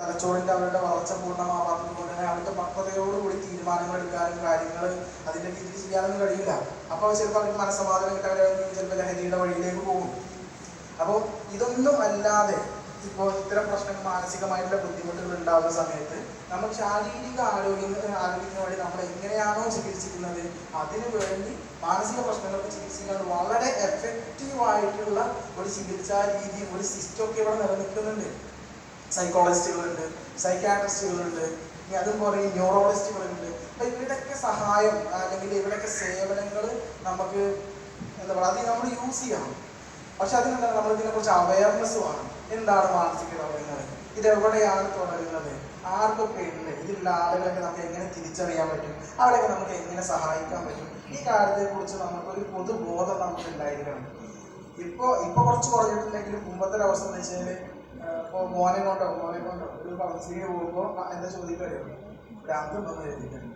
തലച്ചോറിന്റെ അവരുടെ വളർച്ച പൂർണമാവാത്തത് കൊണ്ട് തന്നെ അവരുടെ പക്വതയോടുകൂടി തീരുമാനങ്ങൾ എടുക്കാനും കാര്യങ്ങൾ അതിന്റെ രീതിയിൽ ചെയ്യാനൊന്നും കഴിയില്ല. അപ്പോൾ ചിലപ്പോൾ അവർക്ക് മനസ്സമാധാനം കിട്ടാൻ ചിലപ്പോൾ ലഹരിയുടെ വഴിയിലേക്ക് പോകും. അപ്പോൾ ഇതൊന്നും അല്ലാതെ ഇപ്പോൾ ഇത്തരം പ്രശ്നങ്ങൾ മാനസികമായിട്ടുള്ള ബുദ്ധിമുട്ടുകൾ ഉണ്ടാകുന്ന സമയത്ത് നമ്മൾ ശാരീരിക ആരോഗ്യം ആരോഗ്യത്തിന് വേണ്ടി നമ്മൾ എങ്ങനെയാണോ ചികിത്സിക്കുന്നത് അതിനു വേണ്ടി മാനസിക പ്രശ്നങ്ങൾക്ക് ചികിത്സിക്കാൻ വളരെ എഫക്റ്റീവ് ആയിട്ടുള്ള ഒരു ചികിത്സാ രീതി ഒരു സിസ്റ്റം ഒക്കെ ഇവിടെ നിലനിൽക്കുന്നുണ്ട്. സൈക്കോളജിസ്റ്റുകളുണ്ട് സൈക്കാട്രിസ്റ്റുകളുണ്ട് ഇനി അതും കുറേ ന്യൂറോളജിസ്റ്റുകളുണ്ട് അപ്പം ഇവരുടെയൊക്കെ സഹായം അല്ലെങ്കിൽ ഇവരുടെയൊക്കെ സേവനങ്ങൾ നമുക്ക് എന്താ പറയുക അത് നമ്മൾ യൂസ് ചെയ്യണം. പക്ഷെ അതിനെന്താണ് നമ്മൾ ഇതിനെക്കുറിച്ച് അവയർനെസ് വേണം. എന്താണ് മാനസിക രോഗങ്ങൾ ഇത് എവിടെയാണ് തുടങ്ങുന്നത് ആർക്കൊക്കെ ഉണ്ട് ഇതിലുള്ള ആളുകളൊക്കെ നമുക്ക് എങ്ങനെ തിരിച്ചറിയാൻ പറ്റും? അവരെയൊക്കെ നമുക്ക് എങ്ങനെ സഹായിക്കാൻ പറ്റും? ഈ കാര്യത്തെക്കുറിച്ച് നമുക്കൊരു പൊതുബോധം നമുക്ക് ഉണ്ടായിരിക്കണം. ഇപ്പോൾ ഇപ്പൊ കുറച്ച് കുറഞ്ഞിട്ടുണ്ടെങ്കിലും മുമ്പത്തെ ഒരു അവസ്ഥ എന്ന് വെച്ചാൽ ഇപ്പോൾ മോനെ കൊണ്ടോ മോനെ കൊണ്ടോ. ഒരു കൗൺസിലിംഗ് പോകുമ്പോൾ എന്താ ചോദിക്കാറ് ഭ്രാന്ത് ഉണ്ടോന്ന് ചോദിക്കുന്നത്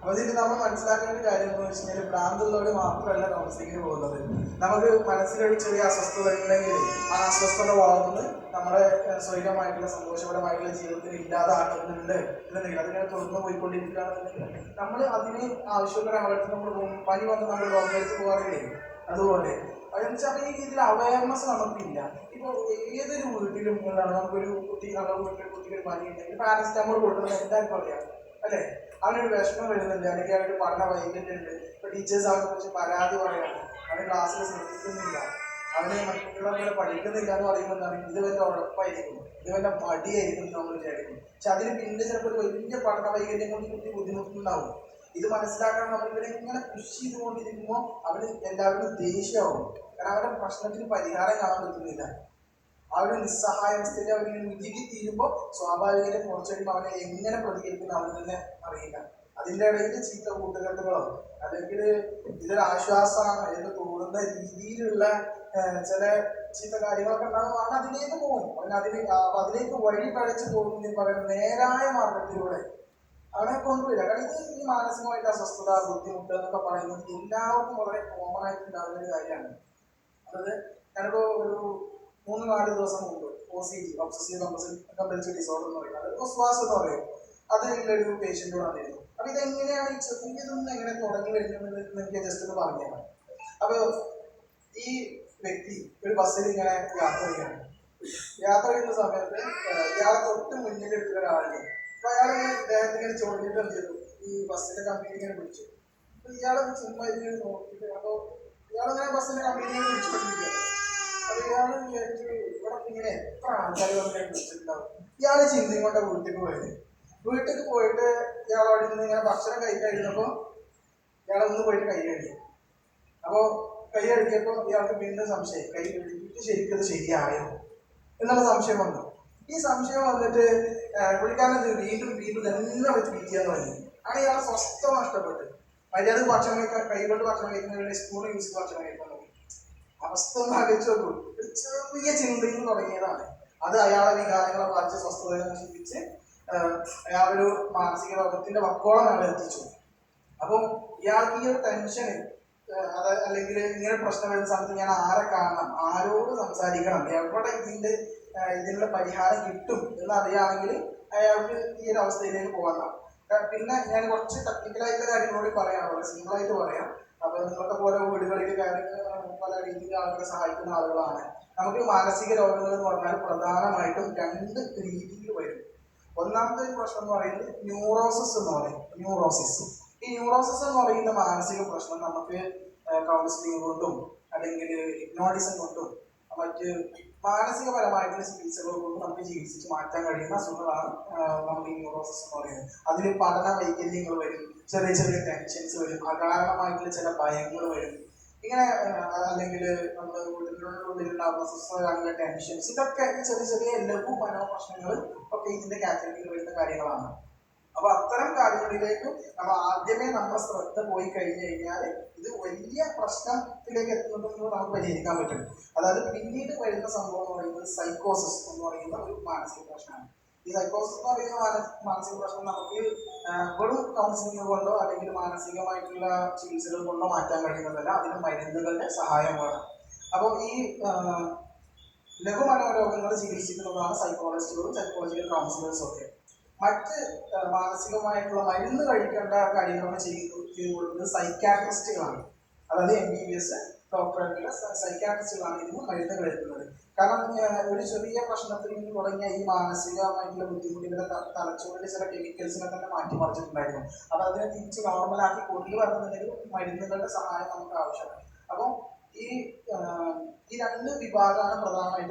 അപ്പൊ നമ്മൾ മനസ്സിലാക്കേണ്ട കാര്യം എന്ന് വെച്ച് കഴിഞ്ഞാൽ ഭ്രാന്തുള്ളവർ മാത്രമല്ല കൗൺസിലിങ്ങിന് പോകുന്നത്. നമുക്ക് മനസ്സിലൊരു ചെറിയ അസ്വസ്ഥത ഉണ്ടെങ്കിൽ ആ അസ്വസ്ഥത വളർന്ന് നമ്മുടെ സ്വൈകമായിട്ടുള്ള സന്തോഷപരമായിട്ടുള്ള ജീവിതത്തിൽ ഇല്ലാതാക്കുന്നുണ്ട് എന്നുണ്ടെങ്കിൽ അതിങ്ങനെ തുറന്നു പോയിക്കൊണ്ടിരിക്കുകയാണെന്നുണ്ടെങ്കിൽ നമ്മൾ അതിന് ആവശ്യമുള്ള ആളുകൾ നമ്മൾ പനി വന്ന് നമ്മൾ ഡോക്ടറേറ്റ് പോകാറില്ലേ? അതുപോലെ. അതെന്നുവെച്ചാൽ ഈ രീതിയിൽ അവയർനെസ് നമുക്കില്ല. ഇപ്പോൾ ഏതൊരു വീട്ടിലും എന്താണ് നമുക്കൊരു കുട്ടി നമ്മുടെ വീട്ടിൽ കുട്ടിക്ക് ഒരു പനി ഉണ്ടെങ്കിൽ പാരസിറ്റാമോൾ കൊടുക്കുന്നത് എല്ലാവർക്കും അറിയാം. അല്ലേ? അവനൊരു വിഷമം വരുന്നുണ്ട്. അല്ലെങ്കിൽ അവനൊരു പഠന വൈകല്യമുണ്ട്. ഇപ്പൊ ടീച്ചേഴ്സ് അവനെ കുറിച്ച് പരാതി പറയാണ്. അവൻ ക്ലാസ്സിൽ ശ്രദ്ധിക്കുന്നില്ല. അവനെ മറ്റുള്ളവരെ പഠിക്കുന്നില്ല എന്ന് പറയുമ്പോൾ എന്താണ് ഇത് വല്ല ഉഴപ്പായിരിക്കും ഇത് വല്ല മടിയായിരിക്കും നമ്മൾ വിചാരിക്കും. പക്ഷെ അതിന് പിന്നെ ചിലപ്പോൾ ഒരു വലിയ പഠന വൈകല്യം കൊണ്ട് കുട്ടി ബുദ്ധിമുട്ടുണ്ടാവും. ഇത് മനസ്സിലാക്കാൻ നമ്മൾ ഇവരെ ഇങ്ങനെ പുഷ് ചെയ്തുകൊണ്ടിരിക്കുമ്പോൾ അവന് എല്ലാവരും ദേഷ്യമാവും. അവരുടെ പ്രശ്നത്തിന് പരിഹാരം കാണാൻ പറ്റുന്നില്ല. ഒരു നിസ്സഹായാവസ്ഥയിൽ അവർ ഉരുകി തീരുമ്പോൾ സ്വാഭാവികമായിട്ട് കുറച്ച് കഴിയുമ്പോൾ അവരെ എങ്ങനെ പ്രതികരിക്കുന്ന അവർ തന്നെ അറിയില്ല. അതിന്റെ ഇടയിൽ ചീത്ത കൂട്ടുകെട്ടുകളോ അല്ലെങ്കിൽ ഇതൊരു ആശ്വാസമാണ് എന്ന് തോന്നുന്ന രീതിയിലുള്ള ചില ചീത്ത കാര്യങ്ങളൊക്കെ ഉണ്ടാകുമ്പോൾ അവൻ അതിലേക്ക് പോകും. അവൻ അതിലേക്ക് അതിലേക്ക് വഴി പഴച്ച് പോകുന്ന പറയുന്ന നേരായ മാർഗത്തിലൂടെ അവനെ കൊണ്ടുവരിക. കാരണം ഇത് ഈ മാനസികമായിട്ട് അസ്വസ്ഥത ബുദ്ധിമുട്ട് എന്നൊക്കെ പറയുന്നത് എല്ലാവർക്കും വളരെ കോമൺ ആയിട്ട് ഉണ്ടാകുന്ന ഒരു കാര്യമാണ്. അതായത് ഞാനിപ്പോ ഒരു മൂന്ന് നാല് ദിവസം മുമ്പ് O C D obsessive compulsive disorder എന്ന് പറയുന്നത് ഒസ്വാസ് എന്ന് പറയും. അതിലുള്ളൊരു പേഷ്യന്റ് വന്നിരുന്നു അപ്പൊ ഇതെങ്ങനെയാണ് ചെറിയതൊന്നും എങ്ങനെ തുടങ്ങി വരുന്നത് എനിക്ക് ജസ്റ്റ് ഒന്ന് പറഞ്ഞുതരാം. അപ്പൊ ഈ വ്യക്തി ഒരു ബസ്സിൽ ഇങ്ങനെ യാത്ര ചെയ്യാണ് യാത്ര ചെയ്യുന്ന സമയത്ത് ഇയാളെ തൊട്ട് മുന്നിൽ എടുക്കുന്ന ഒരാളുണ്ട്. അപ്പൊ അയാൾ ഇദ്ദേഹത്തിന് ഇങ്ങനെ ചോദിച്ചിട്ട് എന്ത് ചെയ്തു ഈ ബസ്സിന്റെ കമ്പനി ഇങ്ങനെ വിളിച്ചു. അപ്പൊ ഇയാളെ ചുമ്മാ ഇതിങ്ങനെ നോക്കിയിട്ട് അപ്പൊ ഇയാളിങ്ങനെ ബസ്സിന്റെ കമ്പനിയെ ഇങ്ങനെ വിളിച്ചുകൊണ്ടിരിക്കുക അപ്പൊ ഇയാൾ വിചാരിച്ചു ഇവിടെ ഇങ്ങനെ എത്ര ആൾക്കാർ വന്നിട്ട് വിളിച്ചിട്ടുണ്ടാവും? ഇയാൾ ചിന്തയും കൊണ്ട് വീട്ടിൽ പോയത്. വീട്ടിൽ പോയിട്ട് ഇയാൾ അവിടെ നിന്ന് ഇങ്ങനെ ഭക്ഷണം കൈ കഴിഞ്ഞപ്പോ ഇയാളൊന്ന് പോയിട്ട് കൈ കഴുകി. അപ്പോ കൈ കഴുകിയപ്പോ ഇയാൾക്ക് വീണ്ടും സംശയം. കൈ കഴുകിയിട്ട് ശരിക്കും ശരിയായോ? എന്നുള്ള സംശയം വന്നു. ഈ സംശയം വന്നിട്ട് പുള്ളിക്കാരൻ വീണ്ടും വീണ്ടും തന്നെ വെച്ച് പിടിക്കാന്ന് പറഞ്ഞു അങ്ങനെ ഇയാളെ സ്വസ്ഥം നഷ്ടപ്പെട്ടു. മര്യാദ ഭക്ഷണം കൈകൊണ്ട് ഭക്ഷണം കഴിക്കുന്നതിന് സ്പൂൺ യൂസ് ഭക്ഷണം തുടങ്ങി അവസ്ഥ ഒന്ന് ആലോചിച്ച് നോക്കൂ. ഒരു ചെറിയ ചിന്തയിൽ തുടങ്ങിയതാണ്. അത് അയാളെ വികാരങ്ങളെ ബാധിച്ച് സ്വസ്ഥതയെ നശിപ്പിച്ച് അയാളൊരു മാനസിക രോഗത്തിന്റെ വക്കോളം അയാൾ എത്തിച്ചു. അപ്പം ഇയാൾക്ക് ഈ ഒരു ടെൻഷന് അത് അല്ലെങ്കിൽ ഇങ്ങനെ പ്രശ്നം വരുന്ന സമയത്ത് ഞാൻ ആരെ കാണണം ആരോട് സംസാരിക്കണം എവിടെ ഇതിന്റെ ഇതിനുള്ള പരിഹാരം കിട്ടും എന്ന് അറിയാമെങ്കിൽ അയാൾക്ക് ഈ ഒരു അവസ്ഥയിലേക്ക് പോകാം പിന്നെ ഞാൻ കുറച്ച് ടെക്നിക്കലായിട്ടുള്ള കാര്യങ്ങളോട് പറയാം. വളരെ സിമ്പിൾ ആയിട്ട് പറയാം. അപ്പൊ നിങ്ങളൊക്കെ പോലെ വീടുകളിൽ പല രീതിയിൽ ആളുകളെ സഹായിക്കുന്ന ആളുകളാണ്. നമുക്ക് മാനസിക രോഗങ്ങൾ എന്ന് പറഞ്ഞാൽ പ്രധാനമായിട്ടും രണ്ട് രീതിയിൽ വരും. ഒന്നാമത്തെ പ്രശ്നം എന്ന് പറയുന്നത് ന്യൂറോസിസ് എന്ന് പറയും. ന്യൂറോസിസ് ഈ ന്യൂറോസിസ് എന്ന് പറയുന്ന മാനസിക പ്രശ്നം നമുക്ക് കൗൺസിലിംഗ് കൊണ്ടും അല്ലെങ്കിൽ ഹിപ്നോട്ടിസം കൊണ്ടും മറ്റ് മാനസികപരമായിട്ടുള്ള ചികിത്സകൾ കൊണ്ട് നമുക്ക് ചികിത്സിച്ച് മാറ്റാൻ കഴിയുന്ന അസുഖങ്ങളാണ് നമ്മൾ ഈ ന്യൂറോസിസ് എന്ന് പറയുന്നത്. അതിൽ പഠന വൈകല്യങ്ങൾ വരും ചെറിയ ചെറിയ ടെൻഷൻസ് വരും അകാരണമായിട്ടുള്ള ചില ഭയങ്ങൾ വരും. ഇങ്ങനെ അല്ലെങ്കിൽ നമ്മുടെ ഉള്ളിലുണ്ടാകുന്ന അസ്വസ്ഥതകളുടെ ടെൻഷൻസ് ഇതൊക്കെ ചെറിയ ചെറിയ ലഘു മനോപ്രശ്നങ്ങൾ ഒക്കെ ഇതിന്റെ കാറ്റഗറിയിൽ വരുന്ന കാര്യങ്ങളാണ്. അപ്പൊ അത്തരം കാര്യങ്ങളിലേക്ക് നമ്മൾ ആദ്യമേ നമ്മുടെ ശ്രദ്ധ പോയി കഴിഞ്ഞു കഴിഞ്ഞാൽ ഇത് വലിയ പ്രശ്നത്തിലേക്ക് എത്തുന്നതെന്ന് നമുക്ക് പരിഹരിക്കാൻ പറ്റും. അതായത് പിന്നീട് വരുന്ന സംഭവം എന്ന് പറയുന്നത് സൈക്കോസിസ് എന്ന് പറയുന്ന ഒരു മാനസിക പ്രശ്നമാണ്. ഈ സൈക്കോസിസ് എന്ന് പറയുന്ന മാന- മാനസിക പ്രശ്നം നമുക്ക് വെറും കൗൺസിലിംഗ് കൊണ്ടോ അല്ലെങ്കിൽ മാനസികമായിട്ടുള്ള ചികിത്സകൾ കൊണ്ടോ മാറ്റാൻ കഴിയുന്നതല്ല അതിന് മരുന്നുകളുടെ സഹായം വേണം അപ്പോൾ ഈ ലഘുമനോരോഗങ്ങൾ ചികിത്സിക്കുന്നതാണ് സൈക്കോളജിസ്റ്റുകളും സൈക്കോളജിക്കൽ കൗൺസിലേഴ്സും ഒക്കെ. മറ്റ് മാനസികമായിട്ടുള്ള മരുന്ന് കഴിക്കേണ്ട കാര്യങ്ങളൊക്കെ ചെയ്തു ചെയ്തു കൊടുക്കുന്നത് സൈക്കാട്രിസ്റ്റുകളാണ് അതായത് എം ബി ബി എസ് ഡോക്ടറായിട്ടുള്ള സൈക്കാട്രിസ്റ്റുകളാണ് ഇതിന് മരുന്ന് കഴിക്കുന്നത്. കാരണം ഒരു ചെറിയ പ്രശ്നത്തിൽ നിന്ന് തുടങ്ങിയ ഈ മാനസികമായിട്ടുള്ള ബുദ്ധിമുട്ടിന്റെ തലച്ചോറിന്റെ ചില കെമിക്കൽസിനെ തന്നെ മാറ്റിമറിച്ചിട്ടുണ്ടായിരുന്നു അപ്പൊ അതിനെ തിരിച്ച് നോർമലാക്കി കൊണ്ടുവരണമെന്നുണ്ടെങ്കിൽ മരുന്നുകളുടെ സഹായം നമുക്ക് ആവശ്യമാണ്. അപ്പം ഈ ഈ രണ്ട് വിഭാഗമാണ് പ്രധാനമായിട്ടും